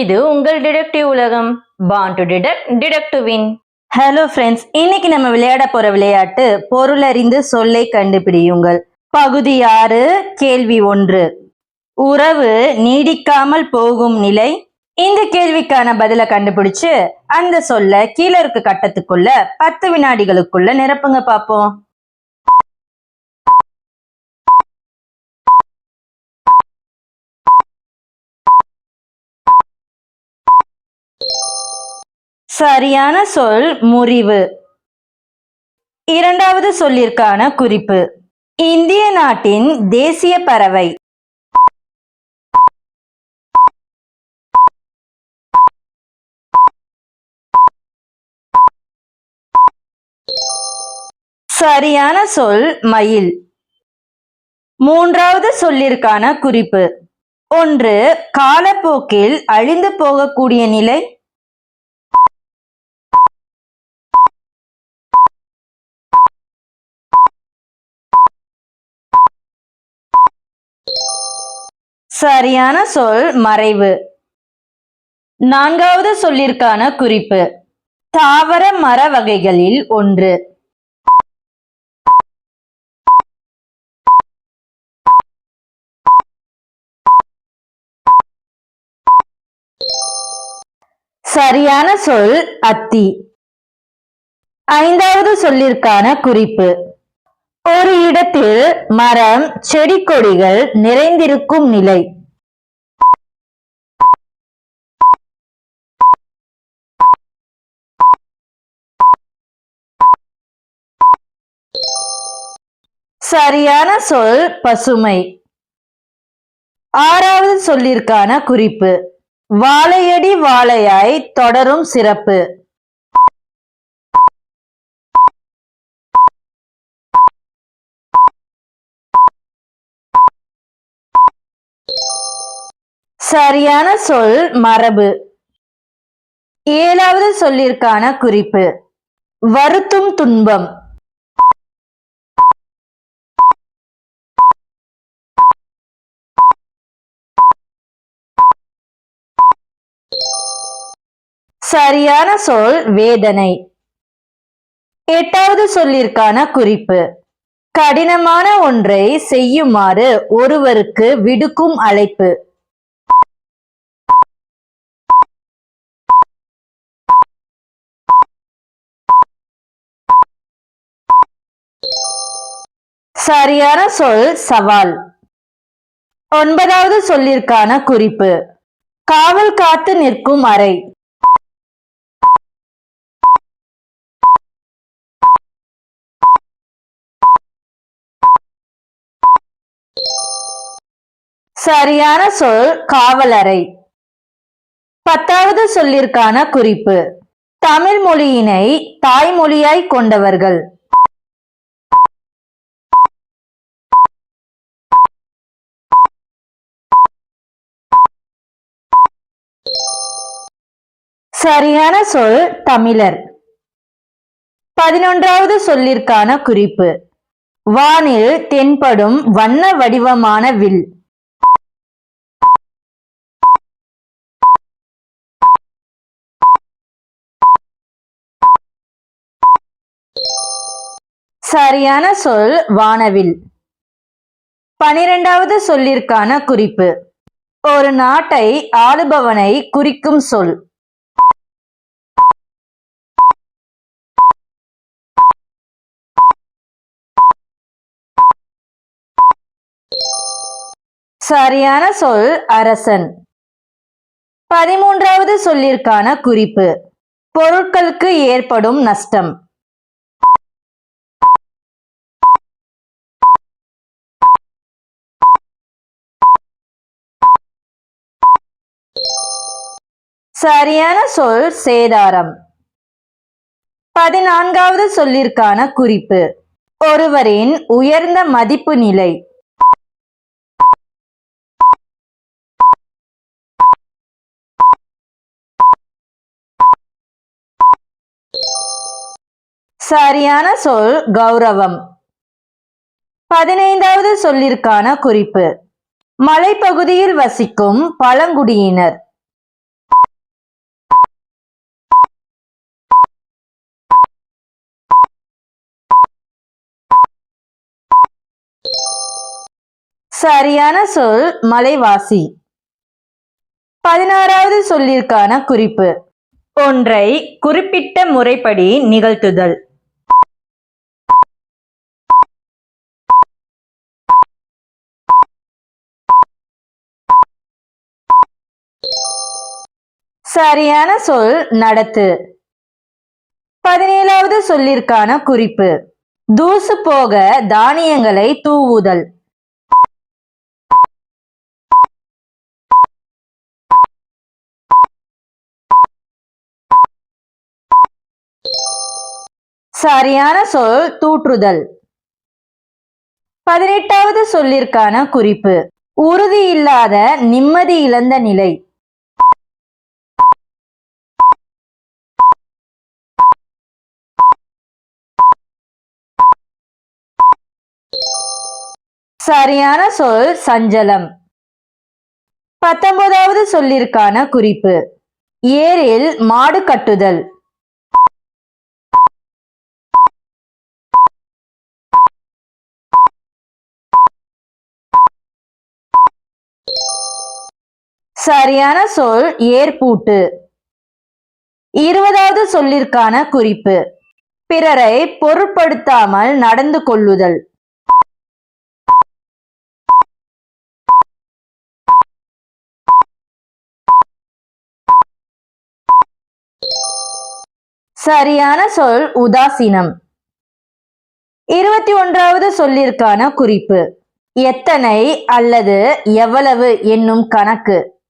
இது உங்கள் டிடெக்டிவ் உலகம். பான் to detect detect win hello friends இன்னைக்கு நம்ம விளையாட போற விளையாட்டு பொருள் அறிந்து சொல்லை கண்டுபிடியுங்கள். பகுதி ஆறு கேள்வி ஒன்று. உறவு நீடிக்காமல் போகும் நிலை. இந்த கேள்விக்கான பதிலை கண்டுபிடிச்சு அந்த சொல்ல கீழே இருக்க கட்டத்துக்குள்ள பத்து வினாடிகளுக்குள்ள நிரப்புங்க பார்ப்போம். சரியான சொல் முறிவு. இரண்டாவது சொல்லிற்கான குறிப்பு. இந்திய நாட்டின் தேசிய பறவை. சரியான சொல் மயில். மூன்றாவது சொல்லிற்கான குறிப்பு. ஒன்று காலப்போக்கில் அழிந்து போகக்கூடிய நிலை. சரியான சொல் மறைவு. நான்காவது சொல்லிற்கான குறிப்பு. தாவர மர வகைகளில் ஒன்று. சரியான சொல் அத்தி. ஐந்தாவது சொல்லிற்கான குறிப்பு. ஒரு மரம் செடி கொடிகள் நிறைந்திருக்கும் நிலை. சரியான சொல் பசுமை. ஆறாவது சொல்லிற்கான குறிப்பு. வாழையடி வாழையாய் தொடரும் சிறப்பு. சரியான சொல் மரபு. ஏழாவது சொல்லிற்கான குறிப்பு. வருத்தும் துன்பம். சரியான சொல் வேதனை. எட்டாவது சொல்லிற்கான குறிப்பு. கடினமான ஒன்றை செய்யுமாறு ஒருவருக்கு விடுக்கும் அழைப்பு. சரியான சொல் சவால். ஒன்பதாவது சொல்லிற்கான குறிப்பு. காவல் காத்து நிற்கும் அறை. சரியான சொல் காவலறை பத்தாவது சொல்லிற்கான குறிப்பு. தமிழ் மொழியினை தாய்மொழியாய் கொண்டவர்கள். சரியான சொல் தமிழர். பதினொன்றாவது சொல்லிற்கான குறிப்பு. வானில் தென்படும் வண்ண வடிவமான வில். சரியான சொல் வானவில். பனிரெண்டாவது சொல்லிற்கான குறிப்பு. ஒரு நாட்டை ஆளுபவனை குறிக்கும் சொல். சரியான சொல் அரசன். பதிமூன்றாவது சொல்லிற்கான குறிப்பு. பொருட்களுக்கு ஏற்படும் நஷ்டம். சரியான சொல் சேதாரம். பதினான்காவது சொல்லிற்கான குறிப்பு. ஒருவரின் உயர்ந்த மதிப்பு நிலை. சரியான சொல் கௌரவம். பதினைந்தாவது சொல்லிற்கான குறிப்பு. மலைப்பகுதியில் வசிக்கும் பழங்குடியினர். சரியான சொல் மலைவாசி. பதினாறாவது சொல்லிற்கான குறிப்பு. ஒன்றை குறிப்பிட்ட முறைப்படி நிகழ்த்துதல். சரியான சொல் நடத்து. பதினேழாவது சொல்லிற்கான குறிப்பு. தூசு போக தானியங்களை தூவுதல். சரியான சொல் தூற்றுதல். பதினெட்டாவது சொல்லிற்கான குறிப்பு. உறுதி இல்லாத நிம்மதி இழந்த நிலை. சரியான சொல் சஞ்சலம். பத்தொன்பதாவது சொல்லிற்கான குறிப்பு. ஏரில் மாடு கட்டுதல். சரியான சொல் ஏற்பூட்டு இருபதாவது சொல்லிற்கான குறிப்பு. பிறரை பொருட்படுத்தாமல் நடந்து கொள்ளுதல். சரியான சொல் உதாசீனம். இருபத்தி ஒன்றாவது சொல்லிற்கான குறிப்பு. எத்தனை அல்லது எவ்வளவு என்னும் கணக்கு.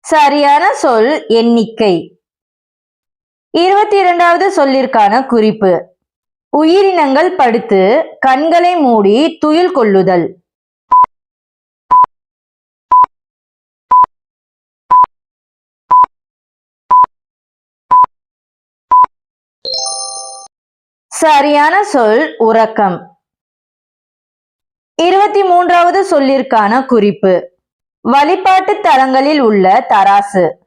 சரியான சொல் எண்ணிக்கை. இருபத்தி இரண்டாவது சொல்லிற்கான குறிப்பு. உயிரினங்கள் படுத்து கண்களை மூடி துயில் கொள்ளுதல். சரியான சொல் உறக்கம். இருபத்தி மூன்றாவது சொல்லிற்கான குறிப்பு. வழிபாட்டு தலங்களில் உள்ள தராசு.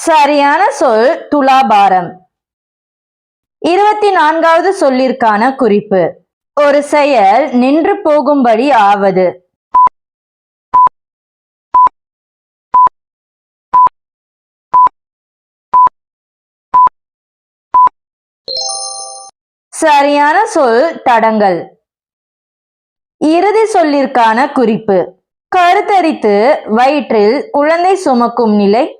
சரியான சொல் துலாபாரம். இருபத்தி நான்காவது சொல்லிற்கான குறிப்பு. ஒரு செயல் நின்று போகும்படி ஆவது. சரியான சொல் தடங்கள். இறுதி சொல்லிற்கான குறிப்பு. கருத்தரித்து வயிற்றில் குழந்தை சுமக்கும் நிலை